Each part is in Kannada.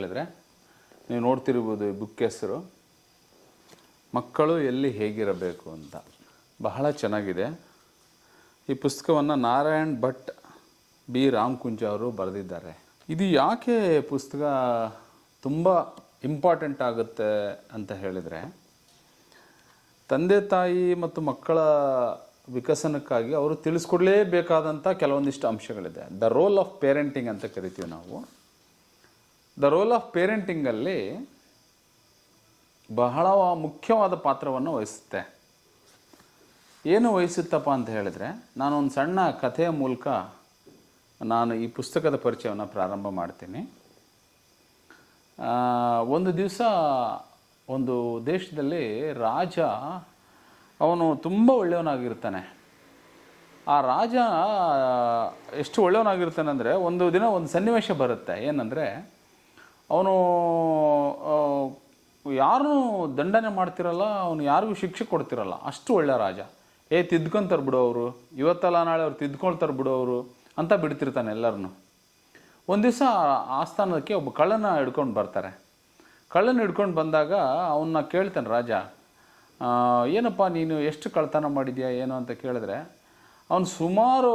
ಹೇಳಿದರೆ, ನೀವು ನೋಡ್ತಿರ್ಬೋದು ಈ ಬುಕ್ ಹೆಸರು. ಮಕ್ಕಳು ಎಲ್ಲಿ ಹೇಗಿರಬೇಕು ಅಂತ. ಬಹಳ ಚೆನ್ನಾಗಿದೆ. ಈ ಪುಸ್ತಕವನ್ನು ನಾರಾಯಣ್ ಭಟ್, ಬಿ. ರಾಮಕುಂಜ ಅವರು ಬರೆದಿದ್ದಾರೆ. ಇದು ಯಾಕೆ ಪುಸ್ತಕ ತುಂಬ ಇಂಪಾರ್ಟೆಂಟ್ ಆಗುತ್ತೆ ಅಂತ ಹೇಳಿದರೆ, ತಂದೆ ತಾಯಿ ಮತ್ತು ಮಕ್ಕಳ ವಿಕಸನಕ್ಕಾಗಿ ಅವರು ತಿಳಿಸ್ಕೊಡ್ಲೇಬೇಕಾದಂಥ ಕೆಲವೊಂದಿಷ್ಟು ಅಂಶಗಳಿದೆ. ದ ರೋಲ್ ಆಫ್ ಪೇರೆಂಟಿಂಗ್ ಅಂತ ಕರಿತೀವಿ ನಾವು. ದ ರೋಲ್ ಆಫ್ ಪೇರೆಂಟಿಂಗಲ್ಲಿ ಬಹಳ ಮುಖ್ಯವಾದ ಪಾತ್ರವನ್ನು ವಹಿಸುತ್ತೆ. ಏನು ವಹಿಸುತ್ತಪ್ಪ ಅಂತ ಹೇಳಿದರೆ, ನಾನು ಒಂದು ಸಣ್ಣ ಕಥೆಯ ಮೂಲಕ ನಾನು ಈ ಪುಸ್ತಕದ ಪರಿಚಯವನ್ನು ಪ್ರಾರಂಭ ಮಾಡ್ತೀನಿ. ಒಂದು ದಿವಸ ಒಂದು ದೇಶದಲ್ಲಿ ರಾಜ ಅವನು ತುಂಬ ಒಳ್ಳೆಯವನಾಗಿರ್ತಾನೆ. ಆ ರಾಜ ಎಷ್ಟು ಒಳ್ಳೆಯವನಾಗಿರ್ತಾನೆ ಅಂದರೆ ಒಂದು ದಿನ ಒಂದು ಸನ್ನಿವೇಶ ಬರುತ್ತೆ. ಏನಂದರೆ ಅವನು ಯಾರನ್ನೂ ದಂಡನೆ ಮಾಡ್ತಿರಲ್ಲ, ಅವನು ಯಾರಿಗೂ ಶಿಕ್ಷೆ ಕೊಡ್ತಿರಲ್ಲ. ಅಷ್ಟು ಒಳ್ಳೆ ರಾಜ. ಏ, ತಿದ್ಕೊಂತಾರೆ ಬಿಡು ಅವರು. ಇವತ್ತಲ್ಲ ನಾಳೆ ಅವ್ರು ತಿದ್ಕೊಳ್ತಾರೆ ಬಿಡು ಅವರು ಅಂತ ಬಿಡ್ತಿರ್ತಾನೆ ಎಲ್ಲರನ್ನು. ಒಂದು ದಿವಸ ಆಸ್ಥಾನಕ್ಕೆ ಒಬ್ಬ ಕಳ್ಳನ ಹಿಡ್ಕೊಂಡು ಬರ್ತಾರೆ. ಕಳ್ಳನ ಹಿಡ್ಕೊಂಡು ಬಂದಾಗ ಅವನ್ನ ಕೇಳ್ತಾನೆ, ರಾಜ ಏನಪ್ಪ ನೀನು ಎಷ್ಟು ಕಳ್ತನ ಮಾಡಿದ್ಯಾ, ಏನು? ಅಂತ ಕೇಳಿದ್ರೆ, ಅವನು ಸುಮಾರು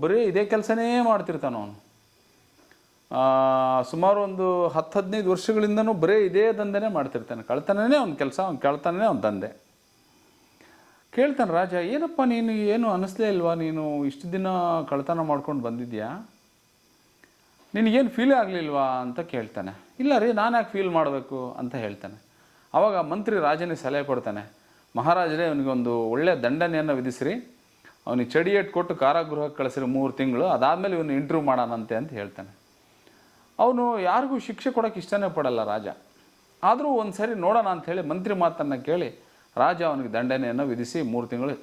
ಬರೀ ಇದೇ ಕೆಲಸನೇ ಮಾಡ್ತಿರ್ತಾನೆ ಅವನು. ಸುಮಾರು ಒಂದು ಹತ್ತು, ಹದಿನೈದು ವರ್ಷಗಳಿಂದನೂ ಬರೇ ಇದೇ ದಂಧೆನೇ ಮಾಡ್ತಿರ್ತಾನೆ. ಕಳ್ತನನೇ ಅವ್ನ ಕೆಲಸ, ಅವ್ನು ಕಳ್ತನನೇ ಅವ್ನ ದಂಧೆ. ಕೇಳ್ತಾನೆ, ರಾಜ, ಏನಪ್ಪ ನೀನು ಏನು ಅನ್ನಿಸ್ಲೇ ಇಲ್ವಾ? ನೀನು ಇಷ್ಟು ದಿನ ಕಳ್ತನ ಮಾಡ್ಕೊಂಡು ಬಂದಿದ್ಯಾ? ನಿನಗೇನು ಫೀಲೇ ಆಗಲಿಲ್ವಾ ಅಂತ ಕೇಳ್ತಾನೆ. ಇಲ್ಲ ರೀ, ನಾನು ಯಾಕೆ ಫೀಲ್ ಮಾಡಬೇಕು ಅಂತ ಹೇಳ್ತಾನೆ. ಆವಾಗ ಮಂತ್ರಿ ರಾಜನಿಗೆ ಸಲಹೆ ಕೊಡ್ತಾನೆ. ಮಹಾರಾಜರೇ ಅವನಿಗೊಂದು ಒಳ್ಳೆಯ ದಂಡನೆಯನ್ನು ವಿಧಿಸ್ರಿ. ಅವನಿಗೆ ಚಡಿಯೇಟ್ ಕೊಟ್ಟು ಕಾರಾಗೃಹಕ್ಕೆ ಕಳಿಸ್ರಿ ಮೂರು ತಿಂಗಳು. ಅದಾದಮೇಲೆ ಇವನು ಇಂಟರ್ವ್ಯೂ ಮಾಡೋಣಂತೆ ಅಂತ ಹೇಳ್ತಾನೆ. ಅವನು ಯಾರಿಗೂ ಶಿಕ್ಷೆ ಕೊಡೋಕೆ ಇಷ್ಟನೇ ಪಡಲ್ಲ ರಾಜ. ಆದರೂ ಒಂದು ಸರಿ ನೋಡೋಣ ಅಂಥೇಳಿ ಮಂತ್ರಿ ಮಾತನ್ನು ಕೇಳಿ ರಾಜ ಅವನಿಗೆ ದಂಡನೆಯನ್ನು ವಿಧಿಸಿ ಮೂರು ತಿಂಗಳು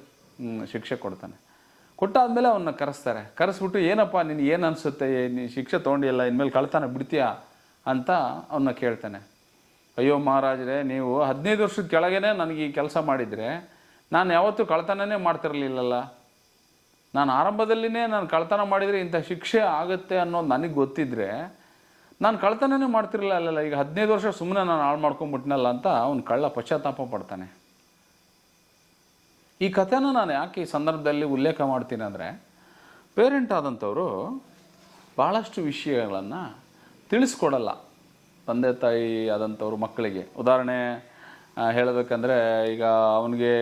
ಶಿಕ್ಷೆ ಕೊಡ್ತಾನೆ. ಕೊಟ್ಟಾದ್ಮೇಲೆ ಅವನ್ನ ಕರೆಸ್ತಾರೆ. ಕರೆಸ್ಬಿಟ್ಟು, ಏನಪ್ಪ, ನಿನಗೆ ಏನು ಅನಿಸುತ್ತೆ? ನೀ ಶಿಕ್ಷೆ ತೊಗೊಂಡಿಲ್ಲ ಇನ್ಮೇಲೆ ಕಳ್ತಾನೆ ಬಿಡ್ತೀಯಾ? ಅಂತ ಅವನ್ನ ಕೇಳ್ತಾನೆ. ಅಯ್ಯೋ ಮಹಾರಾಜರೇ, ನೀವು ಹದಿನೈದು ವರ್ಷದ ಕೆಳಗೇ ನನಗೆ ಈ ಕೆಲಸ ಮಾಡಿದರೆ, ನಾನು ಯಾವತ್ತೂ ಕಳ್ತನನೇ ಮಾಡ್ತಿರಲಿಲ್ಲಲ್ಲ. ನಾನು ಆರಂಭದಲ್ಲಿನೇ ನಾನು ಕಳ್ತನ ಮಾಡಿದರೆ ಇಂಥ ಶಿಕ್ಷೆ ಆಗುತ್ತೆ ಅನ್ನೋದು ನನಗೆ ಗೊತ್ತಿದ್ರೆ ನಾನು ಕಳ್ತನೇ ಮಾಡ್ತಿರಲಿಲ್ಲ ಅಲ್ಲಲ್ಲ. ಈಗ ಹದಿನೈದು ವರ್ಷ ಸುಮ್ಮನೆ ನಾನು ಹಾಳು ಮಾಡ್ಕೊಂಡ್ಬಿಟ್ನಲ್ಲ ಅಂತ ಅವ್ನು ಕಳ್ಳ ಪಶ್ಚಾತ್ತಾಪ ಪಡ್ತಾನೆ. ಈ ಕಥೆನ ನಾನು ಯಾಕೆ ಈ ಸಂದರ್ಭದಲ್ಲಿ ಉಲ್ಲೇಖ ಮಾಡ್ತೀನಿ ಅಂದರೆ, ಪೇರೆಂಟ್ ಆದಂಥವರು ಭಾಳಷ್ಟು ವಿಷಯಗಳನ್ನು ತಿಳಿಸ್ಕೊಡಲ್ಲ. ತಂದೆ, ತಾಯಿ ಆದಂಥವ್ರು ಮಕ್ಕಳಿಗೆ. ಉದಾಹರಣೆ ಹೇಳಬೇಕಂದ್ರೆ ಈಗ ಅವನಿಗೆ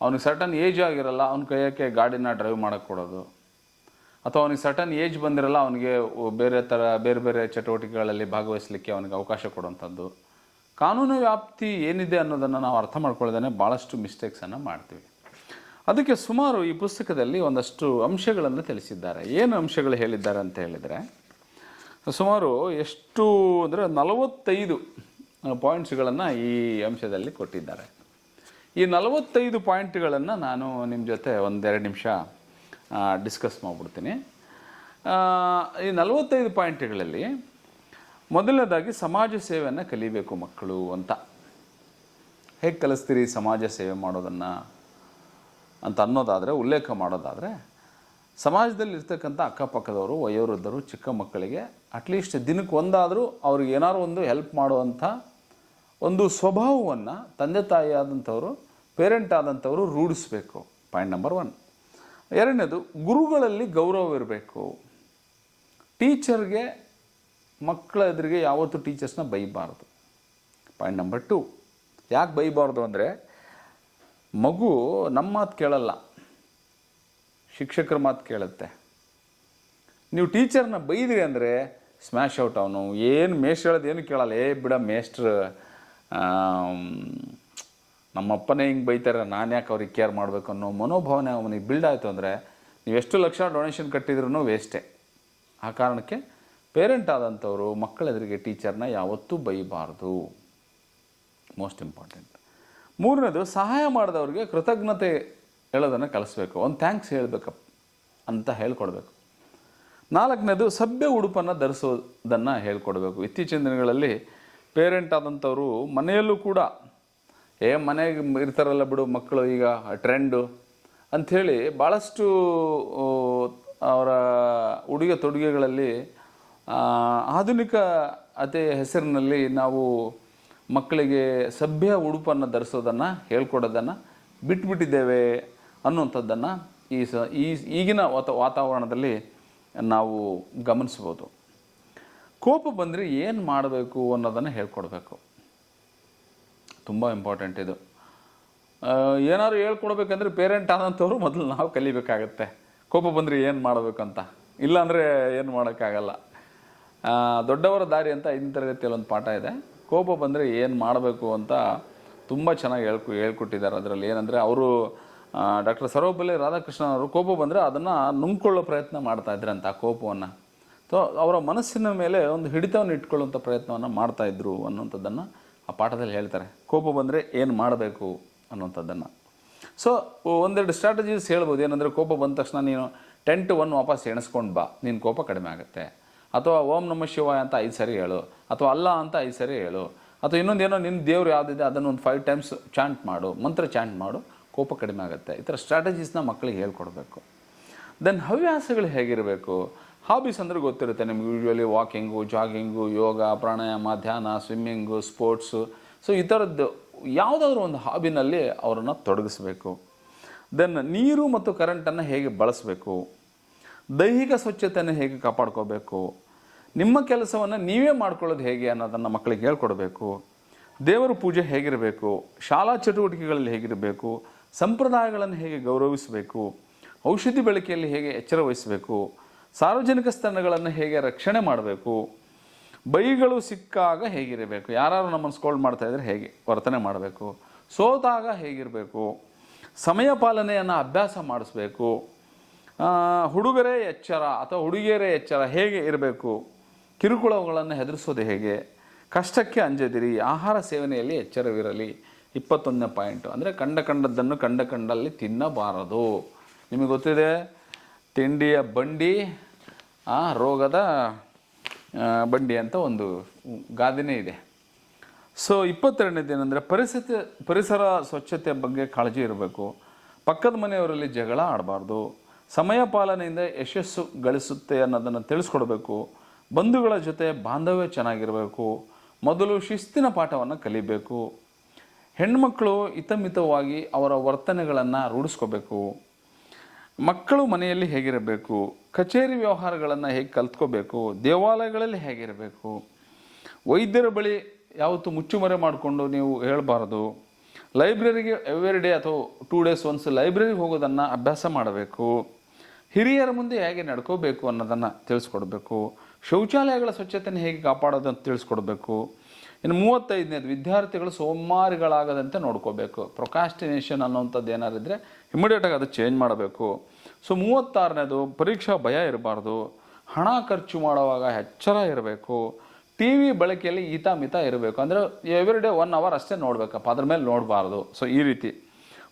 ಅವನಿಗೆ ಸರ್ಟನ್ ಏಜ್ ಆಗಿರಲ್ಲ, ಅವನ ಕೈಯಕ್ಕೆ ಗಾಡಿನ ಡ್ರೈವ್ ಮಾಡೋಕ್ಕೆ ಕೊಡೋದು. ಅಥವಾ ಅವನಿಗೆ ಸಟನ್ ಏಜ್ ಬಂದಿರಲ್ಲ, ಅವನಿಗೆ ಬೇರೆ ಥರ ಬೇರೆ ಬೇರೆ ಚಟುವಟಿಕೆಗಳಲ್ಲಿ ಭಾಗವಹಿಸಲಿಕ್ಕೆ ಅವನಿಗೆ ಅವಕಾಶ ಕೊಡುವಂಥದ್ದು. ಕಾನೂನು ವ್ಯಾಪ್ತಿ ಏನಿದೆ ಅನ್ನೋದನ್ನು ನಾವು ಅರ್ಥ ಮಾಡ್ಕೊಳ್ಳೋದೇ ಭಾಳಷ್ಟು ಮಿಸ್ಟೇಕ್ಸನ್ನು ಮಾಡ್ತೀವಿ. ಅದಕ್ಕೆ ಸುಮಾರು ಈ ಪುಸ್ತಕದಲ್ಲಿ ಒಂದಷ್ಟು ಅಂಶಗಳನ್ನು ತಿಳಿಸಿದ್ದಾರೆ. ಏನು ಅಂಶಗಳು ಹೇಳಿದ್ದಾರೆ ಅಂತ ಹೇಳಿದರೆ, ಸುಮಾರು ಎಷ್ಟು ಅಂದರೆ ನಲವತ್ತೈದು ಪಾಯಿಂಟ್ಸ್ಗಳನ್ನು ಈ ಅಂಶದಲ್ಲಿ ಕೊಟ್ಟಿದ್ದಾರೆ. ಈ ನಲವತ್ತೈದು ಪಾಯಿಂಟ್ಗಳನ್ನು ನಾನು ನಿಮ್ಮ ಜೊತೆ ಒಂದೆರಡು ನಿಮಿಷ ಡಿಸ್ಕಸ್ ಮಾಡಿಬಿಡ್ತೀನಿ. ಈ ನಲವತ್ತೈದು ಪಾಯಿಂಟ್ಗಳಲ್ಲಿ ಮೊದಲನೇದಾಗಿ ಸಮಾಜ ಸೇವೆಯನ್ನು ಕಲಿಬೇಕು ಮಕ್ಕಳು ಅಂತ. ಹೇಗೆ ಕಲಿಸ್ತೀರಿ ಸಮಾಜ ಸೇವೆ ಮಾಡೋದನ್ನು ಅಂತ ಅನ್ನೋದಾದರೆ, ಉಲ್ಲೇಖ ಮಾಡೋದಾದರೆ ಸಮಾಜದಲ್ಲಿ ಇರ್ತಕ್ಕಂಥ ಅಕ್ಕಪಕ್ಕದವರು, ವಯೋವೃದ್ಧರು, ಚಿಕ್ಕ ಮಕ್ಕಳಿಗೆ ಅಟ್ಲೀಸ್ಟ್ ದಿನಕ್ಕೆ ಒಂದಾದರೂ ಅವ್ರಿಗೆ ಏನಾದ್ರು ಒಂದು ಹೆಲ್ಪ್ ಮಾಡುವಂಥ ಒಂದು ಸ್ವಭಾವವನ್ನು ತಂದೆ ತಾಯಿ ಆದಂಥವರು ಪೇರೆಂಟ್ ಆದಂಥವರು ರೂಢಿಸ್ಬೇಕು. ಪಾಯಿಂಟ್ ನಂಬರ್ ಒನ್ ಎರಡನೇದು, ಗುರುಗಳಲ್ಲಿ ಗೌರವ ಇರಬೇಕು. ಟೀಚರ್ಗೆ ಮಕ್ಕಳ ಎದುರಿಗೆ ಯಾವತ್ತೂ ಟೀಚರ್ಸ್ನ ಬೈಬಾರ್ದು. ಪಾಯಿಂಟ್ ನಂಬರ್ ಟು, ಯಾಕೆ ಬೈಬಾರ್ದು ಅಂದರೆ, ಮಗು ನಮ್ಮ ಮಾತು ಕೇಳಲ್ಲ, ಶಿಕ್ಷಕರ ಮಾತು ಕೇಳುತ್ತೆ. ನೀವು ಟೀಚರ್ನ ಬೈದ್ರಿ ಅಂದರೆ, ಸ್ಮ್ಯಾಶ್ ಔಟ್ ಅವನು, ಏನು ಮೇಷ್ಟ್ರು ಹೇಳೋದು ಏನು ಕೇಳಲ್ಲ. ಏ ಬಿಡ ಮೇಷ್ಟ್ರು ನಮ್ಮಪ್ಪನೇ ಹಿಂಗೆ ಬೈತಾರೆ, ನಾನು ಯಾಕೆ ಅವ್ರಿಗೆ ಕೇರ್ ಮಾಡಬೇಕು ಅನ್ನೋ ಮನೋಭಾವನೆ ಅವನಿಗೆ ಬಿಲ್ಡ್ ಆಯಿತು ಅಂದರೆ, ನೀವು ಎಷ್ಟು ಲಕ್ಷ ಡೊನೇಷನ್ ಕಟ್ಟಿದ್ರೂ ವೇಸ್ಟೇ ಆ ಕಾರಣಕ್ಕೆ ಪೇರೆಂಟ್ ಆದಂಥವರು ಮಕ್ಕಳೆದುರಿಗೆ ಟೀಚರ್ನ ಯಾವತ್ತೂ ಬೈಬಾರ್ದು. ಮೋಸ್ಟ್ ಇಂಪಾರ್ಟೆಂಟ್ ಮೂರನೇದು, ಸಹಾಯ ಮಾಡಿದವ್ರಿಗೆ ಕೃತಜ್ಞತೆ ಹೇಳೋದನ್ನು ಕಲಿಸ್ಬೇಕು. ಒಂದು ಥ್ಯಾಂಕ್ಸ್ ಹೇಳಬೇಕಪ್ಪ ಅಂತ ಹೇಳ್ಕೊಡ್ಬೇಕು. ನಾಲ್ಕನೇದು, ಸಭ್ಯ ಉಡುಪನ್ನು ಧರಿಸೋದನ್ನು ಹೇಳ್ಕೊಡ್ಬೇಕು. ಇತ್ತೀಚಿನ ದಿನಗಳಲ್ಲಿ ಪೇರೆಂಟ್ ಆದಂಥವರು ಮನೆಯಲ್ಲೂ ಕೂಡ ಏ, ಮನೆಗೆ ಇರ್ತಾರಲ್ಲ ಬಿಡು ಮಕ್ಕಳು ಈಗ ಟ್ರೆಂಡು ಅಂಥೇಳಿ ಭಾಳಷ್ಟು ಅವರ ಉಡುಗೆ ತೊಡುಗೆಗಳಲ್ಲಿ ಆಧುನಿಕ ಅತಿ ಹೆಸರಿನಲ್ಲಿ ನಾವು ಮಕ್ಕಳಿಗೆ ಸಭ್ಯ ಉಡುಪನ್ನು ಧರಿಸೋದನ್ನು, ಹೇಳ್ಕೊಡೋದನ್ನು ಬಿಟ್ಬಿಟ್ಟಿದ್ದೇವೆ ಅನ್ನುವಂಥದ್ದನ್ನು ಈ ಸ, ಈ ಈಗಿನ ವಾತ, ವಾತಾವರಣದಲ್ಲಿ ನಾವು ಗಮನಿಸ್ಬೋದು. ಕೋಪ ಬಂದರೆ ಏನು ಮಾಡಬೇಕು ಅನ್ನೋದನ್ನು ಹೇಳ್ಕೊಡ್ಬೇಕು. ತುಂಬ ಇಂಪಾರ್ಟೆಂಟ್ ಇದು. ಏನಾದ್ರು ಹೇಳ್ಕೊಡ್ಬೇಕಂದ್ರೆ ಪೇರೆಂಟ್ ಆದಂಥವ್ರು ಮೊದಲು ನಾವು ಕಲಿಬೇಕಾಗತ್ತೆ. ಕೋಪ ಬಂದರೆ ಏನು ಮಾಡಬೇಕಂತ? ಇಲ್ಲಾಂದರೆ ಏನು ಮಾಡೋಕ್ಕಾಗಲ್ಲ. ದೊಡ್ಡವರ ದಾರಿ ಅಂತ ಐದನೇ ತರಗತಿಯಲ್ಲಿ ಒಂದು ಪಾಠ ಇದೆ. ಕೋಪ ಬಂದರೆ ಏನು ಮಾಡಬೇಕು ಅಂತ ತುಂಬ ಚೆನ್ನಾಗಿ ಹೇಳ್ಕೊ, ಹೇಳ್ಕೊಟ್ಟಿದ್ದಾರೆ ಅದರಲ್ಲಿ. ಏನಂದರೆ ಅವರು ಡಾಕ್ಟರ್ ಸರ್ವಪಲ್ಲಿ ರಾಧಾಕೃಷ್ಣ ಅವರು ಕೋಪ ಬಂದರೆ ಅದನ್ನು ನುಂಗ್ಕೊಳ್ಳೋ ಪ್ರಯತ್ನ ಮಾಡ್ತಾ ಇದ್ರಂತ ಆ ಕೋಪವನ್ನು. ಸೊ ಅವರ ಮನಸ್ಸಿನ ಮೇಲೆ ಒಂದು ಹಿಡಿತವನ್ನು ಇಟ್ಕೊಳ್ಳುವಂಥ ಪ್ರಯತ್ನವನ್ನು ಮಾಡ್ತಾಯಿದ್ರು ಅನ್ನುವಂಥದ್ದನ್ನು ಆ ಪಾಠದಲ್ಲಿ ಹೇಳ್ತಾರೆ, ಕೋಪ ಬಂದರೆ ಏನು ಮಾಡಬೇಕು? ಅನ್ನುವಂಥದ್ದನ್ನು. ಸೊ ಒಂದೆರಡು ಸ್ಟ್ರಾಟಜೀಸ್ ಹೇಳ್ಬೋದು. ಏನಂದರೆ, ಕೋಪ ಬಂದ ತಕ್ಷಣ ನೀನು ಟೆನ್ ಟು ಒನ್ ವಾಪಸ್ ಎಣಿಸ್ಕೊಂಡು ಬಾ. ನಿನ್ನ ಕೋಪ ಕಡಿಮೆ ಆಗುತ್ತೆ. ಅಥವಾ, ಓಂ ನಮ ಶಿವಾಯ ಅಂತ ಐದು ಸರಿ ಹೇಳು. ಅಥವಾ, ಅಲ್ಲ ಅಂತ ಐದು ಸರಿ ಹೇಳು. ಅಥವಾ, ಇನ್ನೊಂದೇನೋ ನಿನ್ನ ದೇವ್ರು ಯಾವುದಿದೆ ಅದನ್ನು ಒಂದು ಫೈವ್ ಟೈಮ್ಸ್ ಚಾಂಟ್ ಮಾಡು. ಮಂತ್ರ ಚಾಂಟ್ ಮಾಡು. ಕೋಪ ಕಡಿಮೆ ಆಗುತ್ತೆ. ಈ ಥರ ಸ್ಟ್ರಾಟಜೀಸ್ನ ಮಕ್ಕಳಿಗೆ ಹೇಳ್ಕೊಡ್ಬೇಕು. ದೆನ್ ಹವ್ಯಾಸಗಳು ಹೇಗಿರಬೇಕು? ಹಾಬೀಸ್ ಅಂದರೆ ಗೊತ್ತಿರುತ್ತೆ ನಿಮ್ಗೆ usually walking jogging yoga pranayama ಧ್ಯಾನ ಸ್ವಿಮ್ಮಿಂಗು ಸ್ಪೋರ್ಟ್ಸು ಸೊ ಈ ಥರದ್ದು ಯಾವುದಾದ್ರೂ ಒಂದು ಹಾಬಿನಲ್ಲಿ ಅವರನ್ನು ತೊಡಗಿಸ್ಬೇಕು. ದೆನ್ ನೀರು ಮತ್ತು ಕರೆಂಟನ್ನು ಹೇಗೆ ಬಳಸಬೇಕು. ದೈಹಿಕ ಸ್ವಚ್ಛತೆಯನ್ನು ಹೇಗೆ ಕಾಪಾಡ್ಕೋಬೇಕು. ನಿಮ್ಮ ಕೆಲಸವನ್ನು ನೀವೇ ಮಾಡ್ಕೊಳ್ಳೋದು ಹೇಗೆ ಅನ್ನೋದನ್ನು ಮಕ್ಕಳಿಗೆ ಹೇಳ್ಕೊಡ್ಬೇಕು. ದೇವರ ಪೂಜೆ ಹೇಗಿರಬೇಕು. ಶಾಲಾ ಚಟುವಟಿಕೆಗಳಲ್ಲಿ ಹೇಗಿರಬೇಕು. ಸಂಪ್ರದಾಯಗಳನ್ನು ಹೇಗೆ ಗೌರವಿಸಬೇಕು. ಔಷಧಿ ಬಳಕೆಯಲ್ಲಿ ಹೇಗೆ ಎಚ್ಚರ ವಹಿಸಬೇಕು. ಸಾರ್ವಜನಿಕ ಸ್ಥಳಗಳನ್ನು ಹೇಗೆ ರಕ್ಷಣೆ ಮಾಡಬೇಕು? ಬೈಗಳು ಸಿಕ್ಕಾಗ ಹೇಗಿರಬೇಕು? ಯಾರು ನಮ್ಮನ್ನು ಸ್ಕೋಲ್ಡ್ ಮಾಡ್ತಾ ಇದ್ರೆ ಹೇಗೆ ವರ್ತನೆ ಮಾಡಬೇಕು? ಸೋತಾಗ ಹೇಗಿರಬೇಕು? ಸಮಯ ಪಾಲನೆಯನ್ನು ಅಭ್ಯಾಸ ಮಾಡಿಸ್ಬೇಕು? ಹುಡುಗರೇ ಎಚ್ಚರ ಅಥವಾ ಹುಡುಗಿಯರೇ ಎಚ್ಚರ ಹೇಗೆ ಇರಬೇಕು? ಕಿರುಕುಳಗಳನ್ನು ಹೆದರಿಸೋದು ಹೇಗೆ? ಕಷ್ಟಕ್ಕೆ ಅಂಜದಿರಿ, ಆಹಾರ ಸೇವನೆಯಲ್ಲಿ ಎಚ್ಚರವಿರಲಿ. ಇಪ್ಪತ್ತೊಂದನೇ ಪಾಯಿಂಟು. ಅಂದರೆ ಕಂಡ ಕಂಡದ್ದನ್ನು ಕಂಡ ಕಂಡಲ್ಲಿ ತಿನ್ನಬಾರದು. ನಿಮಗೆ ಗೊತ್ತಿದೆ? ತಿಂಡಿಯ ಬಂಡಿ, ಆ, ರೋಗದ ಬಂಡಿ ಅಂತ ಒಂದು ಗಾದೆನೇ ಇದೆ. ಸೊ ಇಪ್ಪತ್ತೆರಡನೇದು ಏನಂದರೆ ಪರಿಸ್ಥಿತಿ, ಪರಿಸರ ಸ್ವಚ್ಛತೆ ಬಗ್ಗೆ ಕಾಳಜಿ ಇರಬೇಕು. ಪಕ್ಕದ ಮನೆಯವರಲ್ಲಿ ಜಗಳ ಆಡಬಾರ್ದು. ಸಮಯ ಪಾಲನೆಯಿಂದ ಯಶಸ್ಸು ಗಳಿಸುತ್ತೆ ಅನ್ನೋದನ್ನು ತಿಳಿಸ್ಕೊಡ್ಬೇಕು. ಬಂಧುಗಳ ಜೊತೆ ಬಾಂಧವ್ಯ ಚೆನ್ನಾಗಿರಬೇಕು. ಮೊದಲು ಶಿಸ್ತಿನ ಪಾಠವನ್ನು ಕಲಿಬೇಕು. ಹೆಣ್ಮಕ್ಳು ಹಿತಮಿತವಾಗಿ ಅವರ ವರ್ತನೆಗಳನ್ನು ರೂಢಿಸ್ಕೋಬೇಕು. ಮಕ್ಕಳು ಮನೆಯಲ್ಲಿ ಹೇಗಿರಬೇಕು? ಕಚೇರಿ ವ್ಯವಹಾರಗಳನ್ನು ಹೇಗೆ ಕಲ್ತ್ಕೋಬೇಕು? ದೇವಾಲಯಗಳಲ್ಲಿ ಹೇಗಿರಬೇಕು? ವೈದ್ಯರ ಬಳಿ ಯಾವತ್ತು ಮುಚ್ಚುಮರೆ ಮಾಡಿಕೊಂಡು ನೀವು ಹೇಳಬಾರ್ದು. ಲೈಬ್ರರಿಗೆ ಎವ್ರಿ ಡೇ ಅಥವಾ ಟೂ ಡೇಸ್ ಒನ್ಸ್ ಲೈಬ್ರರಿಗೆ ಹೋಗೋದನ್ನು ಅಭ್ಯಾಸ ಮಾಡಬೇಕು. ಹಿರಿಯರ ಮುಂದೆ ಹೇಗೆ ನಡ್ಕೋಬೇಕು ಅನ್ನೋದನ್ನು ತಿಳಿಸ್ಕೊಡ್ಬೇಕು. ಶೌಚಾಲಯಗಳ ಸ್ವಚ್ಛತೆಯನ್ನು ಹೇಗೆ ಕಾಪಾಡೋದು ಅಂತ ತಿಳಿಸ್ಕೊಡ್ಬೇಕು. ಇನ್ನು ಮೂವತ್ತೈದನೇದು, ವಿದ್ಯಾರ್ಥಿಗಳು ಸೋಮಾರಿಗಳಾಗದಂತೆ ನೋಡ್ಕೋಬೇಕು. ಪ್ರೊಕಾಸ್ಟಿನೇಷನ್ ಅನ್ನೋಂಥದ್ದು ಏನಾರಿದ್ರೆ ಇಮಿಡಿಯೇಟಾಗಿ ಅದು ಚೇಂಜ್ ಮಾಡಬೇಕು. ಸೊ ಮೂವತ್ತಾರನೇದು, ಪರೀಕ್ಷಾ ಭಯ ಇರಬಾರ್ದು. ಹಣ ಖರ್ಚು ಮಾಡುವಾಗ ಎಚ್ಚರ ಇರಬೇಕು. ಟಿ ವಿ ಬಳಕೆಯಲ್ಲಿ ಹಿತ ಮಿತ ಇರಬೇಕು. ಅಂದರೆ ಎವ್ರಿ ಡೇ ಒನ್ ಅವರ್ ಅಷ್ಟೇ ನೋಡಬೇಕಪ್ಪ, ಅದ್ರ ಮೇಲೆ ನೋಡಬಾರ್ದು. ಸೊ ಈ ರೀತಿ.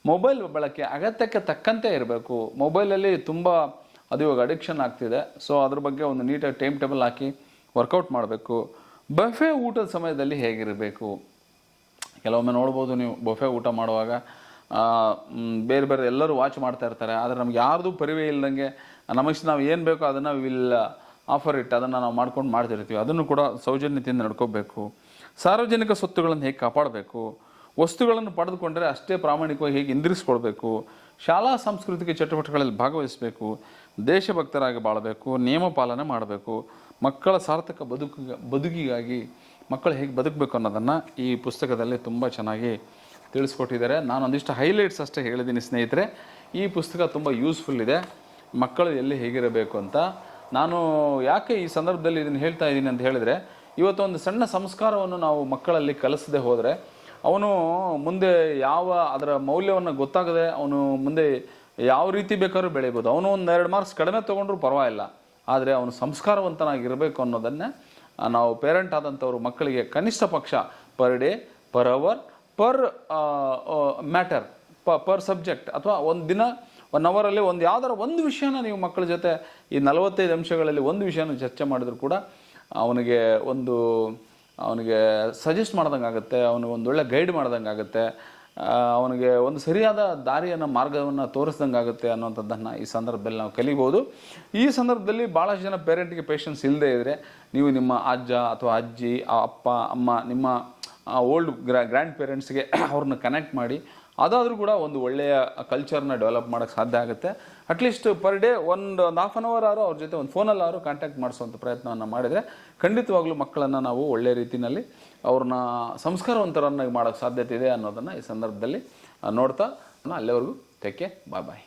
ಮೊಬೈಲ್ ಬಳಕೆ ಅಗತ್ಯಕ್ಕೆ ತಕ್ಕಂತೆ ಇರಬೇಕು. ಮೊಬೈಲಲ್ಲಿ ತುಂಬ ಅದು ಇವಾಗ ಅಡಿಕ್ಷನ್ ಆಗ್ತಿದೆ. ಸೊ ಅದ್ರ ಬಗ್ಗೆ ಒಂದು ನೀಟಾಗಿ ಟೈಮ್ ಟೇಬಲ್ ಹಾಕಿ ವರ್ಕೌಟ್ ಮಾಡಬೇಕು. ಬಫೆ ಊಟದ ಸಮಯದಲ್ಲಿ ಹೇಗಿರಬೇಕು? ಕೆಲವೊಮ್ಮೆ ನೋಡ್ಬೋದು ನೀವು ಬಫೆ ಊಟ ಮಾಡುವಾಗ ಬೇರೆ ಬೇರೆ ಎಲ್ಲರೂ ವಾಚ್ ಮಾಡ್ತಾ ಇರ್ತಾರೆ. ಆದರೆ ನಮ್ಗೆ ಯಾರ್ದು ಪರಿವೇ ಇಲ್ಲದಂಗೆ ನಮಗೆ ನಾವು ಏನು ಬೇಕೋ ಅದನ್ನು ವಿಲ್ ಆಫರ್ ಇಟ್ಟು ಅದನ್ನು ನಾವು ಮಾಡ್ಕೊಂಡು ಮಾಡ್ತಿರ್ತೀವಿ. ಅದನ್ನು ಕೂಡ ಸೌಜನ್ಯತೆಯಿಂದ ನಡ್ಕೋಬೇಕು. ಸಾರ್ವಜನಿಕ ಸ್ವತ್ತುಗಳನ್ನು ಹೇಗೆ ಕಾಪಾಡಬೇಕು? ವಸ್ತುಗಳನ್ನು ಪಡೆದುಕೊಂಡರೆ ಅಷ್ಟೇ ಪ್ರಾಮಾಣಿಕವಾಗಿ ಹೇಗೆ ಇಂದಿರಿಸ್ಕೊಳ್ಬೇಕು ಶಾಲಾ ಸಾಂಸ್ಕೃತಿಕ ಚಟುವಟಿಕೆಗಳಲ್ಲಿ ಭಾಗವಹಿಸಬೇಕು. ದೇಶಭಕ್ತರಾಗಿ ಬಾಳಬೇಕು. ನಿಯಮ ಪಾಲನೆ ಮಾಡಬೇಕು. ಮಕ್ಕಳ ಸಾರ್ಥಕ ಬದುಕು, ಬದುಕಿಗಾಗಿ ಮಕ್ಕಳು ಹೇಗೆ ಬದುಕಬೇಕು ಅನ್ನೋದನ್ನು ಈ ಪುಸ್ತಕದಲ್ಲಿ ತುಂಬ ಚೆನ್ನಾಗಿ ತಿಳಿಸ್ಕೊಟ್ಟಿದ್ದಾರೆ. ನಾನು ಒಂದಿಷ್ಟು ಹೈಲೈಟ್ಸ್ ಅಷ್ಟೇ ಹೇಳಿದ್ದೀನಿ ಸ್ನೇಹಿತರೆ. ಈ ಪುಸ್ತಕ ತುಂಬ ಯೂಸ್ಫುಲ್ ಇದೆ. ಮಕ್ಕಳು ಎಲ್ಲಿ ಹೇಗಿರಬೇಕು ಅಂತ. ನಾನು ಯಾಕೆ ಈ ಸಂದರ್ಭದಲ್ಲಿ ಇದನ್ನು ಹೇಳ್ತಾ ಇದ್ದೀನಿ ಅಂತ ಹೇಳಿದರೆ, ಇವತ್ತು ಒಂದು ಸಣ್ಣ ಸಂಸ್ಕಾರವನ್ನು ನಾವು ಮಕ್ಕಳಲ್ಲಿ ಕಲಿಸದೆ ಹೋದರೆ, ಅವನು ಮುಂದೆ ಯಾವ ಅದರ ಮೌಲ್ಯವನ್ನು ಗೊತ್ತಾಗದೆ ಅವನು ಮುಂದೆ ಯಾವ ರೀತಿ ಬೇಕಾದ್ರೂ ಬೆಳಿಬೋದು ಅವನು ಒಂದು ಎರಡು ಮಾರ್ಕ್ಸ್ ಕಡಿಮೆ ತೊಗೊಂಡ್ರೂ ಪರವಾಗಿಲ್ಲ. ಆದರೆ ಅವನು ಸಂಸ್ಕಾರವಂತನಾಗಿರಬೇಕು ಅನ್ನೋದನ್ನೇ ನಾವು ಪೇರೆಂಟ್ ಆದಂಥವ್ರು ಮಕ್ಕಳಿಗೆ ಕನಿಷ್ಠ ಪಕ್ಷ per day per hour per matter ಪ ಪರ್ ಸಬ್ಜೆಕ್ಟ್ ಅಥವಾ ಒಂದು ದಿನ ಒನ್ ಅವರಲ್ಲಿ ಒಂದು ಯಾವ್ದಾರ ಒಂದು ವಿಷಯನ ನೀವು ಮಕ್ಕಳ ಜೊತೆ ಈ ನಲವತ್ತೈದು ಅಂಶಗಳಲ್ಲಿ ಒಂದು ವಿಷಯನ ಚರ್ಚೆ ಮಾಡಿದ್ರು ಕೂಡ ಅವನಿಗೆ ಒಂದು, ಅವನಿಗೆ ಸಜೆಸ್ಟ್ ಮಾಡ್ದಂಗಾಗುತ್ತೆ, ಅವನಿಗೆ ಒಂದು ಒಳ್ಳೆ ಗೈಡ್ ಮಾಡ್ದಂಗೆ ಆಗುತ್ತೆ ಅವನಿಗೆ ಒಂದು ಸರಿಯಾದ ದಾರಿಯನ್ನು, ಮಾರ್ಗವನ್ನು ತೋರಿಸ್ದಂಗೆ ಆಗುತ್ತೆ ಅನ್ನೋಂಥದ್ದನ್ನು ಈ ಸಂದರ್ಭದಲ್ಲಿ ನಾವು ಕಲಿಬೋದು. ಈ ಸಂದರ್ಭದಲ್ಲಿ ಭಾಳಷ್ಟು ಜನ ಪೇರೆಂಟ್ಗೆ ಪೇಷನ್ಸ್ ಇಲ್ಲದೇ ಇದ್ದರೆ ನೀವು ನಿಮ್ಮ ಅಜ್ಜ ಅಥವಾ ಅಜ್ಜಿ, ಅಪ್ಪ, ಅಮ್ಮ, ನಿಮ್ಮ ಓಲ್ಡ್ ಗ್ರಾ ಗ್ರ್ಯಾಂಡ್ ಪೇರೆಂಟ್ಸ್ಗೆ ಅವ್ರನ್ನ ಕನೆಕ್ಟ್ ಮಾಡಿ, ಅದಾದರೂ ಕೂಡ ಒಂದು ಒಳ್ಳೆಯ ಕಲ್ಚರ್ನ ಡೆವಲಪ್ ಮಾಡೋಕ್ಕೆ ಸಾಧ್ಯ ಆಗುತ್ತೆ. ಅಟ್ಲೀಸ್ಟ್ ಪರ್ ಡೇ ಒಂದು ಒಂದು ಹಾಫ್ ಆನ್ ಅವರ್ ಆರು ಅವ್ರ ಜೊತೆ ಒಂದು ಫೋನಲ್ಲಿ ಆರು ಕಾಂಟ್ಯಾಕ್ಟ್ ಮಾಡಿಸುವಂಥ ಪ್ರಯತ್ನವನ್ನು ಮಾಡಿದರೆ ಖಂಡಿತವಾಗ್ಲೂ ಮಕ್ಕಳನ್ನು ನಾವು ಒಳ್ಳೆಯ ರೀತಿಯಲ್ಲಿ ಅವ್ರನ್ನ ಸಂಸ್ಕಾರವಂತರನ್ನಾಗಿ ಮಾಡೋಕ್ಕೆ ಸಾಧ್ಯತೆ ಇದೆ ಅನ್ನೋದನ್ನು ಈ ಸಂದರ್ಭದಲ್ಲಿ ನೋಡ್ತಾ ನಾನು ಅಲ್ಲಿವರೆಗೂ ತೆಕ್ಕೆ ಬಾಯ್ ಬಾಯ್